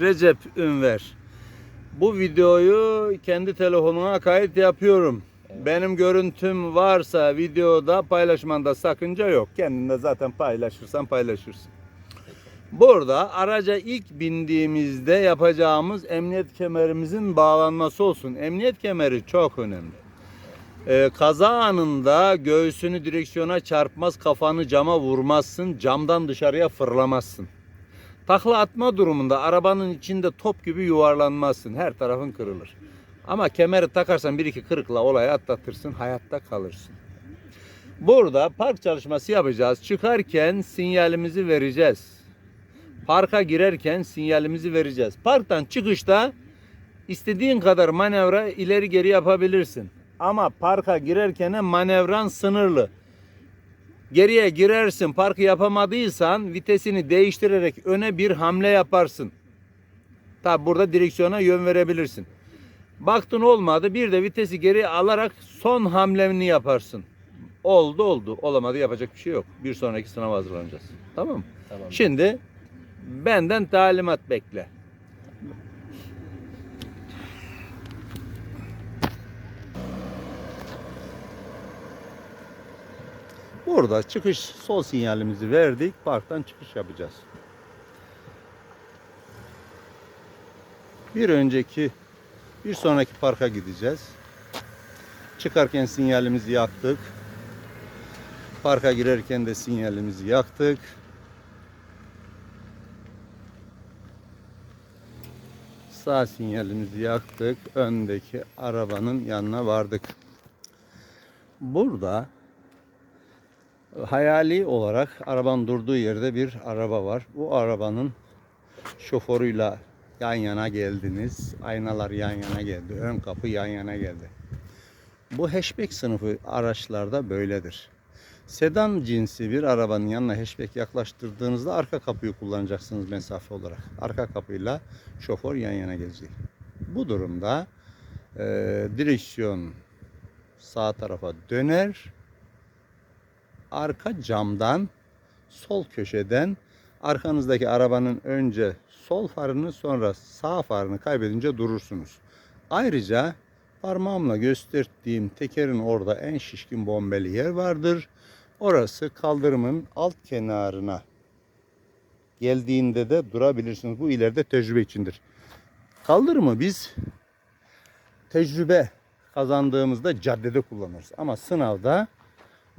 Recep Ünver. Bu videoyu kendi telefonuma kayıt yapıyorum. Benim görüntüm varsa videoda paylaşmanda sakınca yok. Kendinde zaten paylaşırsan paylaşırsın. Burada araca ilk bindiğimizde yapacağımız emniyet kemerimizin bağlanması olsun. Emniyet kemeri çok önemli. Ee, kaza anında göğsünü direksiyona çarpmaz, kafanı cama vurmazsın, camdan dışarıya fırlamazsın. Takla atma durumunda arabanın içinde top gibi yuvarlanmazsın. Her tarafın kırılır. Ama kemeri takarsan bir iki kırıkla olayı atlatırsın, hayatta kalırsın. Burada park çalışması yapacağız. Çıkarken sinyalimizi vereceğiz. Parka girerken sinyalimizi vereceğiz. Parktan çıkışta istediğin kadar manevra ileri geri yapabilirsin. Ama parka girerken manevran sınırlı. Geriye girersin, parkı yapamadıysan vitesini değiştirerek öne bir hamle yaparsın. Tabi burada direksiyona yön verebilirsin. Baktın olmadı, bir de vitesi geri alarak son hamleni yaparsın. Oldu oldu, olamadı yapacak bir şey yok. Bir sonraki sınava hazırlanacağız. Tamam mı? Tamam. Şimdi benden talimat bekle. Burada çıkış sol sinyalimizi verdik. Parktan çıkış yapacağız. Bir önceki bir sonraki parka gideceğiz. Çıkarken sinyalimizi yaktık. Parka girerken de sinyalimizi yaktık. Sağ sinyalimizi yaktık. Öndeki arabanın yanına vardık. Burada hayali olarak arabanın durduğu yerde bir araba var. Bu arabanın şoförüyle yan yana geldiniz. Aynalar yan yana geldi. Ön kapı yan yana geldi. Bu hatchback sınıfı araçlarda böyledir. Sedan cinsi bir arabanın yanına hatchback yaklaştırdığınızda arka kapıyı kullanacaksınız mesafe olarak. Arka kapıyla şoför yan yana gelecek. Bu durumda e, direksiyon sağ tarafa döner. Arka camdan sol köşeden arkanızdaki arabanın önce sol farını sonra sağ farını kaybedince durursunuz. Ayrıca parmağımla gösterdiğim tekerin orada en şişkin bombeli yer vardır. Orası kaldırımın alt kenarına geldiğinde de durabilirsiniz. Bu ileride tecrübe içindir. Kaldırımı biz tecrübe kazandığımızda caddede kullanırız. Ama sınavda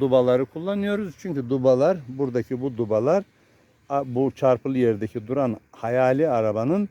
dubaları kullanıyoruz. Çünkü dubalar, buradaki bu dubalar bu çarpılı yerdeki duran hayali arabanın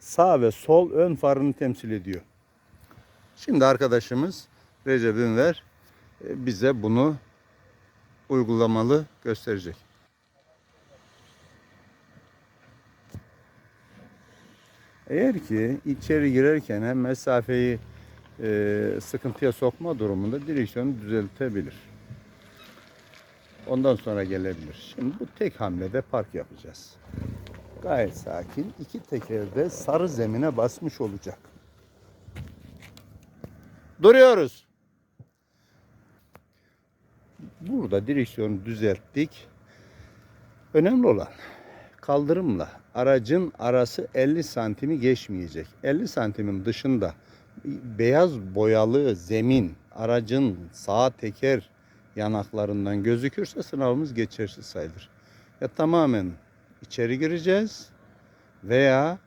sağ ve sol ön farını temsil ediyor. Şimdi arkadaşımız Recep Ünver e, bize bunu uygulamalı gösterecek. Eğer ki içeri girerken hem mesafeyi e, sıkıntıya sokma durumunda direksiyonu düzeltebilir. Ondan sonra gelebilir. Şimdi bu tek hamlede park yapacağız. Gayet sakin. İki tekerde sarı zemine basmış olacak. Duruyoruz. Burada direksiyonu düzelttik. Önemli olan kaldırımla aracın arası 50 santimi geçmeyecek. 50 santimin dışında beyaz boyalı zemin aracın sağ teker yanaklarından gözükürse sınavımız geçersiz sayılır. Ya tamamen içeri gireceğiz veya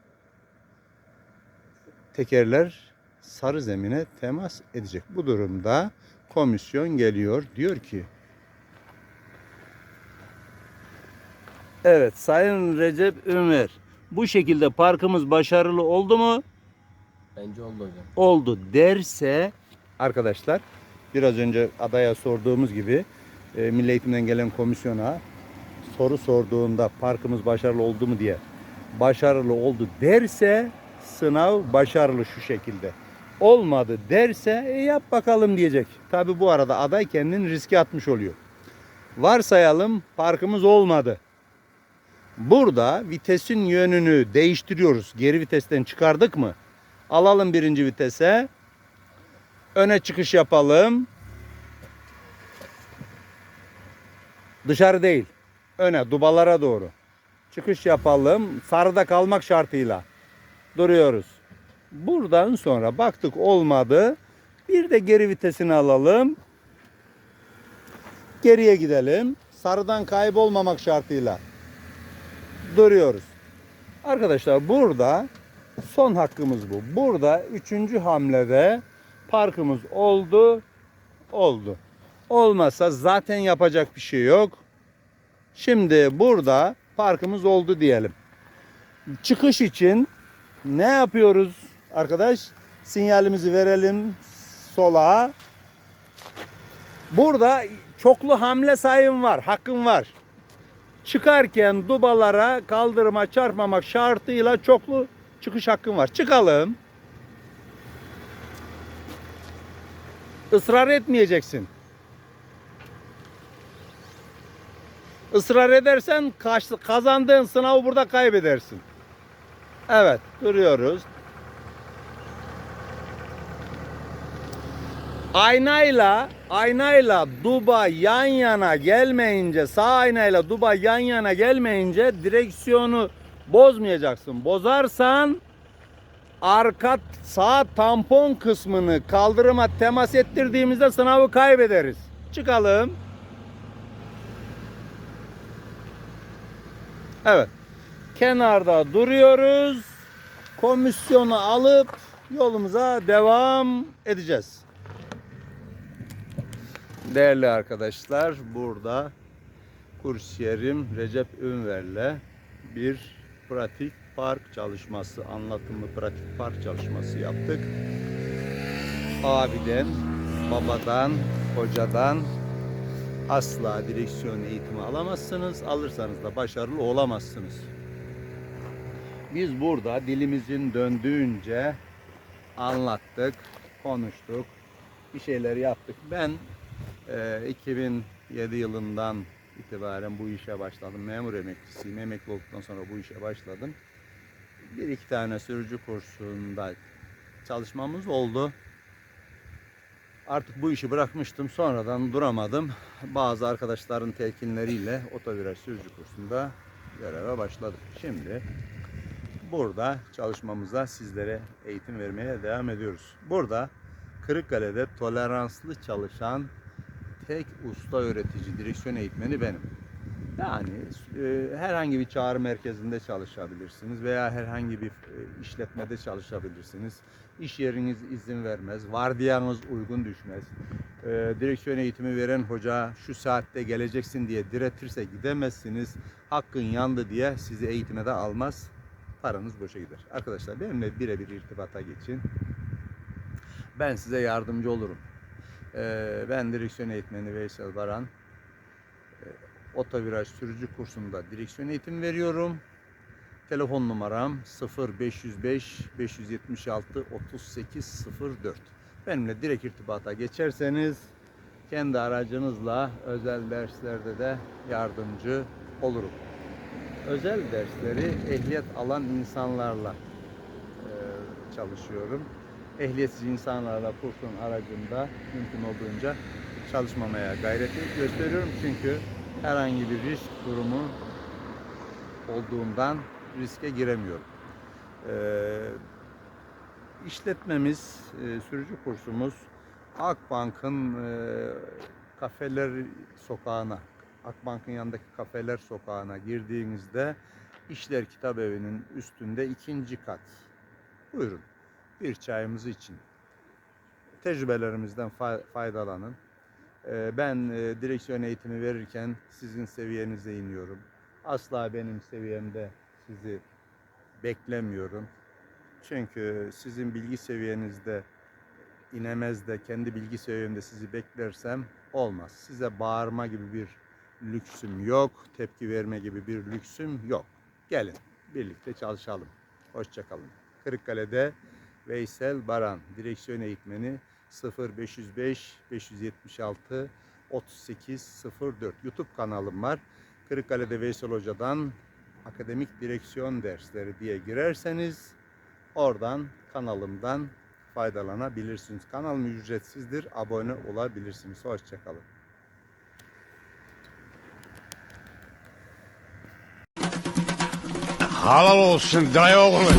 tekerler sarı zemine temas edecek. Bu durumda komisyon geliyor diyor ki Evet Sayın Recep Ömer bu şekilde parkımız başarılı oldu mu? Bence oldu hocam. oldu derse arkadaşlar biraz önce adaya sorduğumuz gibi e, Milli Eğitim'den gelen komisyona soru sorduğunda parkımız başarılı oldu mu diye başarılı oldu derse sınav başarılı şu şekilde. Olmadı derse e, yap bakalım diyecek. Tabi bu arada aday kendini riske atmış oluyor. Varsayalım parkımız olmadı. Burada vitesin yönünü değiştiriyoruz. Geri vitesten çıkardık mı? Alalım birinci vitese. Öne çıkış yapalım. Dışarı değil. Öne, dubalara doğru. çıkış yapalım. Sarıda kalmak şartıyla duruyoruz. Buradan sonra baktık olmadı. Bir de geri vitesini alalım. Geriye gidelim. Sarıdan kaybolmamak şartıyla duruyoruz. Arkadaşlar burada son hakkımız bu. Burada üçüncü hamlede parkımız oldu. Oldu. Olmazsa zaten yapacak bir şey yok. Şimdi burada parkımız oldu diyelim. Çıkış için ne yapıyoruz arkadaş? Sinyalimizi verelim sola. Burada çoklu hamle sayım var, hakkım var. Çıkarken dubalara kaldırıma çarpmamak şartıyla çoklu çıkış hakkım var. Çıkalım. Israr etmeyeceksin. Israr edersen kazandığın sınavı burada kaybedersin. Evet, duruyoruz. Aynayla aynayla duba yan yana gelmeyince sağ aynayla duba yan yana gelmeyince direksiyonu bozmayacaksın. Bozarsan arka sağ tampon kısmını kaldırıma temas ettirdiğimizde sınavı kaybederiz. Çıkalım. Evet. Kenarda duruyoruz. Komisyonu alıp yolumuza devam edeceğiz. Değerli arkadaşlar, burada kursiyerim Recep Ünver'le bir pratik park çalışması, anlatımlı pratik park çalışması yaptık. Abiden, babadan, hocadan asla direksiyon eğitimi alamazsınız. Alırsanız da başarılı olamazsınız. Biz burada dilimizin döndüğünce anlattık, konuştuk, bir şeyler yaptık. Ben e, 2007 yılından itibaren bu işe başladım. Memur emeklisiyim. Emekli olduktan sonra bu işe başladım. Bir iki tane sürücü kursunda çalışmamız oldu. Artık bu işi bırakmıştım. Sonradan duramadım. Bazı arkadaşların telkinleriyle otoviraj sürücü kursunda göreve başladım. Şimdi burada çalışmamıza sizlere eğitim vermeye devam ediyoruz. Burada Kırıkkale'de toleranslı çalışan tek usta öğretici, direksiyon eğitmeni benim. Yani e, herhangi bir çağrı merkezinde çalışabilirsiniz veya herhangi bir e, işletmede çalışabilirsiniz. İş yeriniz izin vermez, vardiyanız uygun düşmez. E, direksiyon eğitimi veren hoca şu saatte geleceksin diye diretirse gidemezsiniz. Hakkın yandı diye sizi eğitime de almaz. Paranız boşa gider. Arkadaşlar benimle birebir irtibata geçin. Ben size yardımcı olurum. Ee, ben direksiyon eğitmeni Veysel Baran. Ee, Otoviraj sürücü kursunda direksiyon eğitim veriyorum. Telefon numaram 0505 576 3804. Benimle direkt irtibata geçerseniz kendi aracınızla özel derslerde de yardımcı olurum. Özel dersleri ehliyet alan insanlarla e, çalışıyorum ehliyetsiz insanlarla kursun aracında mümkün olduğunca çalışmamaya gayreti gösteriyorum. Çünkü herhangi bir risk durumu olduğundan riske giremiyorum. Ee, işletmemiz, e, sürücü kursumuz Akbank'ın e, kafeler sokağına, Akbank'ın yanındaki kafeler sokağına girdiğinizde İşler Kitap Evi'nin üstünde ikinci kat. Buyurun bir çayımızı için. Tecrübelerimizden fa- faydalanın. Ee, Ben e, direksiyon eğitimi verirken sizin seviyenize iniyorum. Asla benim seviyemde sizi beklemiyorum. Çünkü sizin bilgi seviyenizde inemez de kendi bilgi seviyemde sizi beklersem olmaz. Size bağırma gibi bir lüksüm yok. Tepki verme gibi bir lüksüm yok. Gelin birlikte çalışalım. Hoşçakalın. Kırıkkale'de Veysel Baran direksiyon eğitmeni 0505 576 3804 YouTube kanalım var. Kırıkkale'de Veysel Hoca'dan akademik direksiyon dersleri diye girerseniz oradan kanalımdan faydalanabilirsiniz. Kanalım ücretsizdir. Abone olabilirsiniz. Hoşçakalın. Halal olsun dayı oğlu.